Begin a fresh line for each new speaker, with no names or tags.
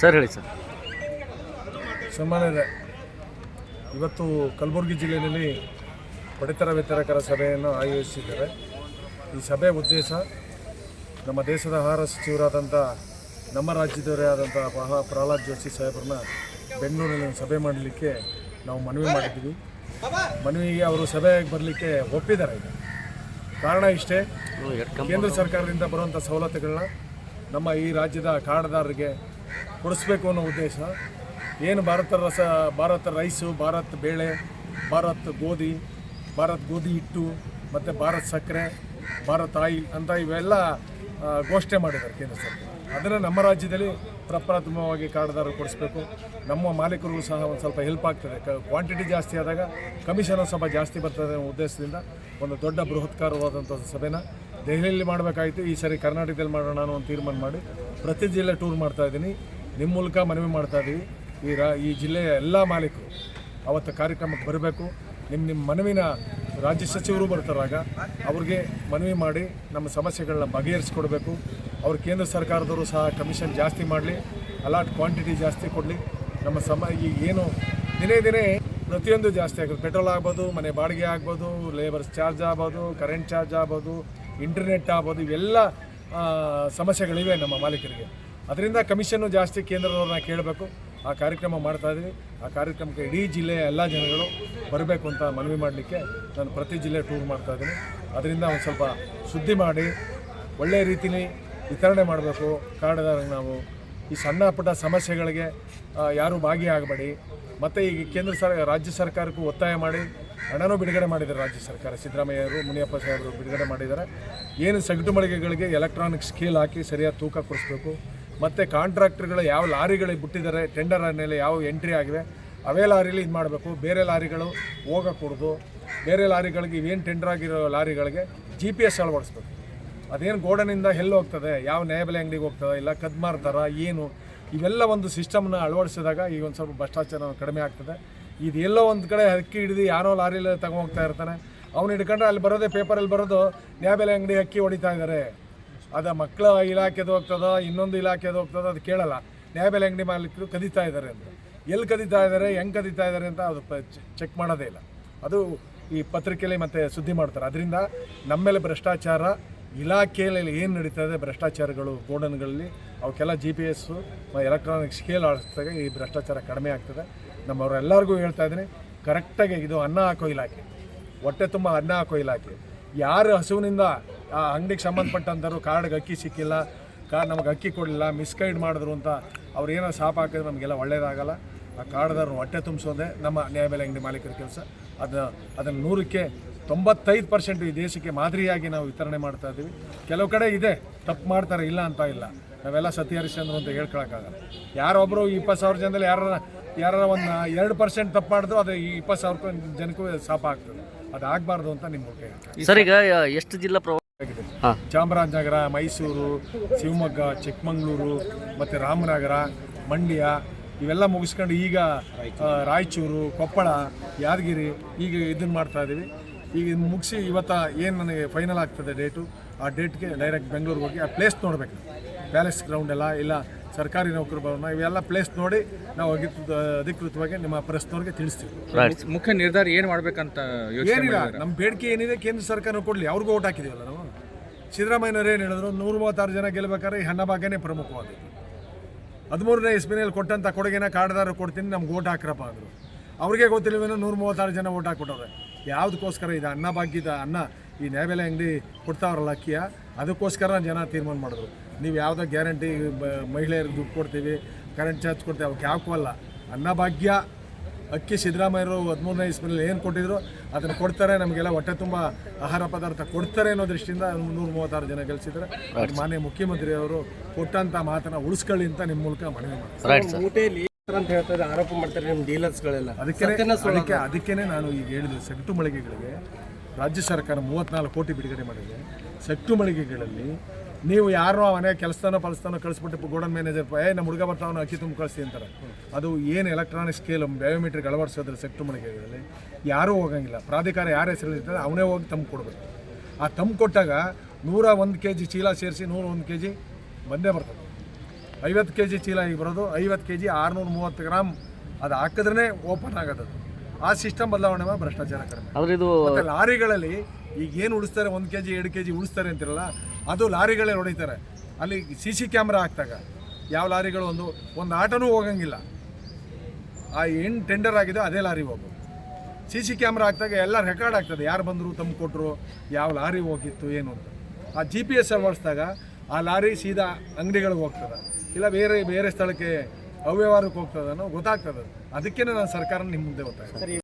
Sir ಹೇಳಿ sir.
ಸನ್ಮಾನ್ಯರೇ ಇವತ್ತು ಕಲಬುರಗಿ ಜಿಲ್ಲೆಯಲ್ಲಿ ಪಡಿತರ ವಿತರಕರ ಸಭೆಯನ್ನು ಆಯೋಜಿಸಿದ್ದಾರೆ. ಈ ಸಭೆ ಉದ್ದೇಶ ನಮ್ಮ ದೇಶದ ಆಹಾರ ಸಚಿವರಾದಂಥ ನಮ್ಮ ರಾಜ್ಯದವರೇ ಆದಂಥ ಮಹಾ ಪ್ರಹ್ಲಾದ್ ಜೋಶಿ ಸಾಹೇಬ್ರನ್ನ ಬೆಂಗಳೂರಿನಲ್ಲಿ ಸಭೆ ಮಾಡಲಿಕ್ಕೆ ನಾವು ಮನವಿ ಮಾಡಿದ್ದೀವಿ. ಮನವಿಗೆ ಅವರು ಸಭೆಗೆ ಬರಲಿಕ್ಕೆ ಒಪ್ಪಿದ್ದಾರೆ ಈಗ. ಕಾರಣ ಇಷ್ಟೇ ಕೇಂದ್ರ ಸರ್ಕಾರದಿಂದ ಬರುವಂಥ ಸವಲತ್ತುಗಳನ್ನ ನಮ್ಮ ಈ ರಾಜ್ಯದ ಕಾರ್ಡ್ದಾರರಿಗೆ ಕೊಡಿಸ್ಬೇಕು ಅನ್ನೋ ಉದ್ದೇಶ. ಏನು ಭಾರತ ರಸ, ಭಾರತ ರೈಸು ಭಾರತ್ ಬೇಳೆ, ಭಾರತ್ ಗೋಧಿ ಭಾರತ್ ಗೋಧಿ ಹಿಟ್ಟು, ಮತ್ತು ಭಾರತ್ ಸಕ್ಕರೆ, ಭಾರತ್ ಆಯಿಲ್ ಅಂತ ಇವೆಲ್ಲ ಘೋಷಣೆ ಮಾಡಿದ್ದಾರೆ ಕೇಂದ್ರ ಸರ್ಕಾರ. ಅದನ್ನು ನಮ್ಮ ರಾಜ್ಯದಲ್ಲಿ ಪ್ರಪ್ರಥಮವಾಗಿ ಕಾರ್ಡ್ದಾರರು ಕೊಡಿಸ್ಬೇಕು. ನಮ್ಮ ಮಾಲೀಕರಿಗೂ ಸಹ ಒಂದು ಸ್ವಲ್ಪ ಹೆಲ್ಪ್ ಆಗ್ತದೆ. ಕ್ವಾಂಟಿಟಿ ಜಾಸ್ತಿ ಆದಾಗ ಕಮಿಷನ್ ಸ್ವಲ್ಪ ಜಾಸ್ತಿ ಬರ್ತದೆ ಉದ್ದೇಶದಿಂದ ಒಂದು ದೊಡ್ಡ ಬೃಹತ್ಕಾರವಾದಂಥ ಸಭೆನ ದೆಹಲಿಯಲ್ಲಿ ಮಾಡಬೇಕಾಯಿತು. ಈ ಸರಿ ಕರ್ನಾಟಕದಲ್ಲಿ ಮಾಡೋಣ ಅನ್ನೋ ಒಂದು ತೀರ್ಮಾನ ಮಾಡಿ ಪ್ರತಿ ಜಿಲ್ಲೆ ಟೂರ್ ಮಾಡ್ತಾ ಇದ್ದೀನಿ. ನಿಮ್ಮ ಮೂಲಕ ಮನವಿ ಮಾಡ್ತಾ ಇದ್ದೀವಿ. ಈ ರಾ, ಈ ಜಿಲ್ಲೆಯ ಎಲ್ಲ ಮಾಲೀಕರು ಅವತ್ತು ಕಾರ್ಯಕ್ರಮಕ್ಕೆ ಬರಬೇಕು. ನಿಮ್ಮ ನಿಮ್ಮ ಮನವಿನ ರಾಜ್ಯ ಸಚಿವರು ಬರ್ತಾರಾಗ ಅವ್ರಿಗೆ ಮನವಿ ಮಾಡಿ ನಮ್ಮ ಸಮಸ್ಯೆಗಳನ್ನ ಬಗೆಹರಿಸ್ಕೊಡ್ಬೇಕು. ಅವ್ರ ಕೇಂದ್ರ ಸರ್ಕಾರದವರು ಸಹ ಕಮಿಷನ್ ಜಾಸ್ತಿ ಮಾಡಲಿ ಅಲಾಟ್ ಕ್ವಾಂಟಿಟಿ ಜಾಸ್ತಿ ಕೊಡಲಿ. ನಮ್ಮ ಸಮ, ಈ ಏನು ದಿನೇ ದಿನೇ ಪ್ರತಿಯೊಂದು ಜಾಸ್ತಿ ಆಗುತ್ತೆ ಪೆಟ್ರೋಲ್ ಆಗ್ಬೋದು, ಮನೆ ಬಾಡಿಗೆ ಆಗ್ಬೋದು ಲೇಬರ್ಸ್ ಚಾರ್ಜ್ ಆಗ್ಬೋದು ಕರೆಂಟ್ ಚಾರ್ಜ್ ಆಗ್ಬೋದು ಇಂಟರ್ನೆಟ್ ಆಗ್ಬೋದು, ಇವೆಲ್ಲ ಸಮಸ್ಯೆಗಳಿವೆ ನಮ್ಮ ಮಾಲೀಕರಿಗೆ. ಅದರಿಂದ ಕಮಿಷನ್ನು ಜಾಸ್ತಿ ಕೇಂದ್ರದವ್ರನ್ನ ಕೇಳಬೇಕು. ಆ ಕಾರ್ಯಕ್ರಮ ಮಾಡ್ತಾ ಇದ್ದೀವಿ. ಆ ಕಾರ್ಯಕ್ರಮಕ್ಕೆ ಇಡೀ ಜಿಲ್ಲೆಯ ಎಲ್ಲ ಜನಗಳು ಬರಬೇಕು ಅಂತ ಮನವಿ ಮಾಡಲಿಕ್ಕೆ ನಾನು ಪ್ರತಿ ಜಿಲ್ಲೆ ಟೂರ್ ಮಾಡ್ತಾ ಇದ್ದೀನಿ. ಅದರಿಂದ ಒಂದು ಸ್ವಲ್ಪ ಸುದ್ದಿ ಮಾಡಿ ಒಳ್ಳೆಯ ರೀತಿಲಿ ವಿತರಣೆ ಮಾಡಬೇಕು. ಕಾರ್ಡ್ದಾರಿಗೆ ನಾವು ಈ ಸಣ್ಣ ಪುಟ್ಟ ಸಮಸ್ಯೆಗಳಿಗೆ ಯಾರೂ ಭಾಗಿಯಾಗಬೇಡಿ. ಮತ್ತು ಈಗ ಕೇಂದ್ರ ಸರ್, ರಾಜ್ಯ ಸರ್ಕಾರಕ್ಕೂ ಒತ್ತಾಯ ಮಾಡಿ ಹಣನೂ ಬಿಡುಗಡೆ ಮಾಡಿದ್ದಾರೆ ರಾಜ್ಯ ಸರ್ಕಾರ. ಸಿದ್ದರಾಮಯ್ಯರು ಮುನಿಯಪ್ಪ ಸಾಹೇಬರು ಬಿಡುಗಡೆ ಮಾಡಿದ್ದಾರೆ. ಏನು ಸಗಟು ಮಳಿಗೆಗಳಿಗೆ ಎಲೆಕ್ಟ್ರಾನಿಕ್ ಸ್ಕೇಲ್ ಹಾಕಿ ಸರಿಯಾದ ತೂಕ ಕೊಡಿಸ್ಬೇಕು. ಮತ್ತು ಕಾಂಟ್ರಾಕ್ಟರ್ಗಳು ಯಾವ ಲಾರಿಗಳಿಗೆ ಬಿಟ್ಟಿದ್ದಾರೆ ಟೆಂಡರ್ ಮೇಲೆ ಯಾವ ಎಂಟ್ರಿ ಆಗಿವೆ ಅವೇ ಲಾರಿಲಿ ಇದು ಮಾಡಬೇಕು. ಬೇರೆ ಲಾರಿಗಳು ಹೋಗಕೂಡ್ದು. ಬೇರೆ ಲಾರಿಗಳಿಗೆ ಇವೇನು ಟೆಂಡರ್ ಆಗಿರೋ ಲಾರಿಗಳಿಗೆ ಜಿ ಪಿ ಎಸ್ ಅಳವಡಿಸ್ಬೇಕು. ಅದೇನು ಗೋಡನಿಂದ ಎಲ್ಲಿ ಹೋಗ್ತದೆ, ಯಾವ ನ್ಯಾಯಬೆಲೆ ಅಂಗಡಿಗೆ ಹೋಗ್ತದೆ, ಇಲ್ಲ ಕದ್ ಮಾರ್ತಾರ ಏನು, ಇವೆಲ್ಲ ಒಂದು ಸಿಸ್ಟಮ್ನ ಅಳವಡಿಸಿದಾಗ ಈಗ ಒಂದು ಸ್ವಲ್ಪ ಭ್ರಷ್ಟಾಚಾರ ಕಡಿಮೆ ಆಗ್ತದೆ. ಇದು ಎಲ್ಲೋ ಒಂದು ಕಡೆ ಅಕ್ಕಿ ಹಿಡಿದು ಯಾರೋ ಲಾರಿಲಿ ತಗೊಂಡೋಗ್ತಾ ಇರ್ತಾನೆ. ಅವ್ನು ಹಿಡ್ಕೊಂಡ್ರೆ ಅಲ್ಲಿ ಬರೋದೇ ಪೇಪರಲ್ಲಿ ಬರೋದು ನ್ಯಾಯಬೆಲೆ ಅಂಗಡಿ ಅಕ್ಕಿ ಹೊಡಿತಾ ಇದ್ದಾರೆ ಅದು ಮಕ್ಕಳ ಇಲಾಖೆದು ಹೋಗ್ತದೋ, ಇನ್ನೊಂದು ಇಲಾಖೆದು ಹೋಗ್ತದೋ ಅದು ಕೇಳಲ್ಲ. ನ್ಯಾಯಬೆಲೆ ಅಂಗಡಿ ಮಾಲೀಕರು ಕದೀತಾ ಇದ್ದಾರೆ ಅಂತ. ಎಲ್ಲಿ ಕದೀತಾ ಇದ್ದಾರೆ ಹೆಂಗೆ ಕದೀತಾ ಇದ್ದಾರೆ ಅಂತ ಅದು ಚೆಕ್ ಮಾಡೋದೇ ಇಲ್ಲ. ಅದು ಈ ಪತ್ರಿಕೆಯಲ್ಲಿ ಮತ್ತೆ ಸುದ್ದಿ ಮಾಡ್ತಾರೆ. ಅದರಿಂದ ನಮ್ಮೇಲೆ ಭ್ರಷ್ಟಾಚಾರ, ಇಲಾಖೆಯಲ್ಲಿ ಏನು ನಡೀತಾ ಇದೆ ಭ್ರಷ್ಟಾಚಾರಗಳು, ಗೋಡನ್ಗಳಲ್ಲಿ ಅವಕ್ಕೆಲ್ಲ G P S electronic scale ಆಡಿಸಿದಾಗ ಈ ಭ್ರಷ್ಟಾಚಾರ ಕಡಿಮೆ ಆಗ್ತದೆ. ನಮ್ಮವರೆಲ್ಲರಿಗೂ ಹೇಳ್ತಾ ಇದ್ದೀನಿ, ಕರೆಕ್ಟಾಗಿ ಇದು ಅನ್ನ ಹಾಕೋ ಇಲಾಖೆ, ಹೊಟ್ಟೆ ತುಂಬ ಅನ್ನ ಹಾಕೋ ಇಲಾಖೆ. ಯಾರು ಹಸುವಿನಿಂದ ಆ ಅಂಗಡಿಗೆ ಸಂಬಂಧಪಟ್ಟಂಥವ್ರು ಕಾರ್ಡ್ಗೆ ಅಕ್ಕಿ ಸಿಕ್ಕಿಲ್ಲ ಕಾರ್ಡ್ ನಮಗೆ ಅಕ್ಕಿ ಕೊಡಲಿಲ್ಲ, ಮಿಸ್ಗೈಡ್ ಮಾಡಿದ್ರು ಅಂತ ಅವ್ರು ಏನೋ ಸಾಪ್ ಹಾಕಿದ್ರೆ ನಮಗೆಲ್ಲ ಒಳ್ಳೇದಾಗಲ್ಲ. ಆ ಕಾರ್ಡ್ದಾರರು ಹೊಟ್ಟೆ ತುಂಬಿಸೋದೇ ನಮ್ಮ ನ್ಯಾಯಬೆಲೆ ಅಂಗಡಿ ಮಾಲೀಕರ ಕೆಲಸ. ಅದು, ಅದನ್ನು ನೂರಕ್ಕೆ ತೊಂಬತ್ತೈದು ಪರ್ಸೆಂಟ್ ಈ ದೇಶಕ್ಕೆ ಮಾದರಿಯಾಗಿ ನಾವು ವಿತರಣೆ ಮಾಡ್ತಾ ಇದ್ದೀವಿ. ಕೆಲವು ಕಡೆ ಇದೆ, ತಪ್ಪು ಮಾಡ್ತಾರೆ, ಇಲ್ಲ ಅಂತ ಇಲ್ಲ. ನಾವೆಲ್ಲ ಸತ್ಯ ಹರಿಶ್ಚಂದ್ರ ಅಂತ ಹೇಳ್ಕೊಳಕ್ಕಾಗಲ್ಲ. ಯಾರೊಬ್ಬರು ಇಪ್ಪತ್ತು ಸಾವಿರ ಜನದಲ್ಲಿ ಯಾರ ಯಾರ ಒಂದು ಎರಡು ಪರ್ಸೆಂಟ್ ತಪ್ಪು ಮಾಡಿದ್ರು ಅದು ಈ ಇಪ್ಪತ್ತು ಸಾವಿರ ರೂಪಾಯಿ ಜನಕ್ಕೂ ಶಾಪ ಆಗ್ತದೆ ಅದು ಆಗಬಾರ್ದು ಅಂತ ನಿಮ್ಮ ಮುಖ್ಯ
ಸರ್ ಈಗ ಎಷ್ಟು ಜಿಲ್ಲಾ ಪ್ರವಾಸ
ಚಾಮರಾಜನಗರ ಮೈಸೂರು ಶಿವಮೊಗ್ಗ ಚಿಕ್ಕಮಗಳೂರು ಮತ್ತು ರಾಮನಗರ ಮಂಡ್ಯ ಇವೆಲ್ಲ ಮುಗಿಸ್ಕೊಂಡು ಈಗ ರಾಯಚೂರು ಕೊಪ್ಪಳ ಯಾದಗಿರಿ ಈಗ ಇದನ್ನು ಮಾಡ್ತಾ ಇದ್ದೀವಿ ಈಗ ಇದು ಮುಗಿಸಿ ಇವತ್ತ ಏನು ನನಗೆ ಫೈನಲ್ ಆಗ್ತದೆ ಡೇಟು ಆ ಡೇಟ್ಗೆ ಡೈರೆಕ್ಟ್ ಬೆಂಗಳೂರಿಗೆ ಹೋಗಿ ಆ ಪ್ಲೇಸ್ ನೋಡಬೇಕು. ಪ್ಯಾಲೇಸ್ ಗ್ರೌಂಡ್ ಎಲ್ಲ ಇಲ್ಲ ಸರ್ಕಾರಿ ನೌಕರ ಭವನ ಇವೆಲ್ಲ ಪ್ಲೇಸ್ ನೋಡಿ ನಾವು ಅಧಿಕೃತ ಅಧಿಕೃತವಾಗಿ ನಿಮ್ಮ ಪ್ರೆಸ್ನವ್ರಿಗೆ ತಿಳಿಸ್ತೀವಿ.
ಮುಖ್ಯ ನಿರ್ಧಾರ ಏನು ಮಾಡಬೇಕಂತ ಯೋಚನೆ
ಏನಿಲ್ಲ ನಮ್ಮ ಬೇಡಿಕೆ ಏನಿದೆ ಕೇಂದ್ರ ಸರ್ಕಾರ ಕೊಡಲಿ. ಅವ್ರಿಗೂ ಓಟ್ ಹಾಕಿದೀವಲ್ಲ ನಾವು? ಸಿದ್ದರಾಮಯ್ಯನವ್ರು ಏನು ಹೇಳಿದ್ರು? ನೂರ ಮೂವತ್ತಾರು ಜನ ಗೆಲ್ಲಬೇಕಾದ್ರೆ ಈ ಹಣ ಭಾಗನೇ ಪ್ರಮುಖವಾದದ್ದು. ಹದಿಮೂರನೇ ಇಸ್ಪಿನಲ್ಲಿ ಕೊಟ್ಟಂಥ ಕೊಡುಗೆನ ಕಾಡದಾರು ಕೊಡ್ತೀನಿ ನಮ್ಗೆ ಓಟ್ ಹಾಕ್ರಪ್ಪ ಅಂದರು. ಅವ್ರಿಗೆ ಗೊತ್ತಿಲ್ಲವೇನೋ ನೂರ ಮೂವತ್ತಾರು ಜನ ಓಟ್ ಹಾಕ್ಬಿಟ್ಟವ್ರೆ. ಯಾವುದಕ್ಕೋಸ್ಕರ ಇದು ಅನ್ನ ಭಾಗ್ಯದ ಅನ್ನ ಈ ನ್ಯಾಯಬೆಲೆ ಅಂಗಡಿ ಕೊಡ್ತಾವ್ರಲ್ಲ ಅಕ್ಕಿಯ ಅದಕ್ಕೋಸ್ಕರ ಜನ ತೀರ್ಮಾನ ಮಾಡಿದ್ರು. ನೀವು ಯಾವುದೋ ಗ್ಯಾರಂಟಿ ಮಹಿಳೆಯರಿಗೆ ದುಡ್ಡು ಕೊಡ್ತೀವಿ ಕರೆಂಟ್ ಚಾರ್ಜ್ ಕೊಡ್ತೀವಿ ಅವಕ್ಕೆ ಯಾಕೂ ಅನ್ನಭಾಗ್ಯ ಅಕ್ಕಿ ಸಿದ್ದರಾಮಯ್ಯರು ಹದಿಮೂರನೇ ಇಸ್ಮಿನಲ್ಲಿ ಏನು ಕೊಟ್ಟಿದ್ರು ಅದನ್ನು ಕೊಡ್ತಾರೆ ನಮಗೆಲ್ಲ ಹೊಟ್ಟೆ ತುಂಬ ಆಹಾರ ಪದಾರ್ಥ ಕೊಡ್ತಾರೆ ಅನ್ನೋ ದೃಷ್ಟಿಯಿಂದ ನೂರು ಮೂವತ್ತಾರು ಜನ ಗೆಲ್ಸಿದ್ರೆ. ಮಾನ್ಯ ಮುಖ್ಯಮಂತ್ರಿಯವರು ಕೊಟ್ಟಂಥ ಮಾತನ್ನ ಉಳಿಸ್ಕೊಳ್ಳಿ ಅಂತ ನಿಮ್ಮ ಮೂಲಕ ಮನವಿ ಮಾಡ್ತಾರೆ
ರೈಟ್ ಸರ್
ಊಟೆಯಲ್ಲಿ ಅಂತ ಹೇಳ್ತಾರೆ ಆರೋಪ ಮಾಡ್ತಾರೆ ನಿಮ್ಮ ಡೀಲರ್ಸ್ಗಳೆಲ್ಲ.
ಅದಕ್ಕೆ ಅದಕ್ಕೆ ಅದಕ್ಕೇನೆ ನಾನು ಈಗ ಹೇಳಿದೆ ಸೆಟ್ಟು ಮಳಿಗೆಗಳಿಗೆ ರಾಜ್ಯ ಸರ್ಕಾರ ಮೂವತ್ನಾಲ್ಕು ಕೋಟಿ ಬಿಡುಗಡೆ ಮಾಡಿದೆ. ಸೆಟ್ಟು ಮಳಿಗೆಗಳಲ್ಲಿ ನೀವು ಯಾರೋ ಮನೆ ಕೆಲಸನೋ ಫಲಸ್ತಾನೋ ಕಳಿಸ್ಬಿಟ್ಟು ಗೋಡನ್ ಮ್ಯಾನೇಜರ್ ಏ ನಮ್ಮ ಹುಡುಗ ಬರ್ತಾವನು ಅಕ್ಕಿ ತುಂಬ ಕಳಿಸಿ ಅಂತಾರೆ. ಅದು ಏನು ಎಲೆಕ್ಟ್ರಾನಿಕ್ ಸ್ಕೇಲ್ ಬಯೋಮೆಟ್ರಿಕ್ ಅಳವಡಿಸೋದ್ರೆ ಸೆಕ್ಟು ಮಳಿಗೆಗಳಲ್ಲಿ ಯಾರೂ ಹೋಗಂಗಿಲ್ಲ. ಪ್ರಾಧಿಕಾರ ಯಾರು ಹೆಸರಲ್ಲಿರ್ತದೆ ಅವನೇ ಹೋಗಿ ತಮ್ಮ ಕೊಡಬೇಕು. ಆ ತಮ್ಮ ಕೊಟ್ಟಾಗ ನೂರ ಒಂದು ಕೆ ಜಿ ಚೀಲ ಸೇರಿಸಿ ನೂರ ಒಂದು ಕೆ ಜಿ ಬಂದೇ ಬರ್ತದೆ. ಐವತ್ತು ಕೆ ಜಿ ಚೀಲ ಈಗ ಬರೋದು ಐವತ್ತು ಕೆ ಜಿ ಆರುನೂರ ಮೂವತ್ತು ಗ್ರಾಮ್ ಅದು ಹಾಕಿದ್ರೆ ಓಪನ್ ಆಗೋದು. ಆ ಸಿಸ್ಟಮ್ ಬದಲಾವಣೆ ಮಾಡಿ ಭ್ರಷ್ಟಾಚಾರ ಕಡಿಮೆ.
ಆದ್ರೆ ಇದು
ಮತ್ತೆ ಲಾರಿಗಳಲ್ಲಿ ಈಗ ಏನು ಉಳಿಸ್ತಾರೆ ಒಂದು ಕೆ ಜಿ ಎರಡು ಕೆ ಜಿ ಉಳಿಸ್ತಾರೆ ಅಂತಿರಲ್ಲ ಅದು ಲಾರಿಗಳೇ ಹೊಡಿತಾರೆ. ಅಲ್ಲಿ ಸಿ ಸಿ ಕ್ಯಾಮ್ರಾ ಹಾಕ್ದಾಗ ಯಾವ ಲಾರಿಗಳು ಒಂದು ಒಂದು ಆಟೋನೂ ಹೋಗಂಗಿಲ್ಲ. ಆ ಏನು ಟೆಂಡರ್ ಆಗಿದೆ ಅದೇ ಲಾರಿ ಹೋಗು ಸಿ ಸಿ ಕ್ಯಾಮ್ರಾ ಹಾಕಿದಾಗ ಎಲ್ಲ ರೆಕಾರ್ಡ್ ಆಗ್ತದೆ ಯಾರು ಬಂದರು ತಮ್ಮ ಕೊಟ್ಟರು ಯಾವ ಲಾರಿ ಹೋಗಿತ್ತು ಏನು ಅಂತ. ಆ ಜಿ ಪಿ ಎಸ್ ಅಳವಡಿಸಿದಾಗ ಆ ಲಾರಿ ಸೀದಾ ಅಂಗಡಿಗಳಿಗೆ ಹೋಗ್ತದೆ. ಇಲ್ಲ ಬೇರೆ ಬೇರೆ ಸ್ಥಳಕ್ಕೆ ಅವ್ಯವಹಾರಕ್ಕೆ ಹೋಗ್ತದೆ ಅನ್ನೋ ಗೊತ್ತಾಗ್ತದೆ. ಅದಕ್ಕೇ ನಾನು ಸರ್ಕಾರ ನಿಮ್ಮ ಮುಂದೆ ಗೊತ್ತಾಗ್ತದೆ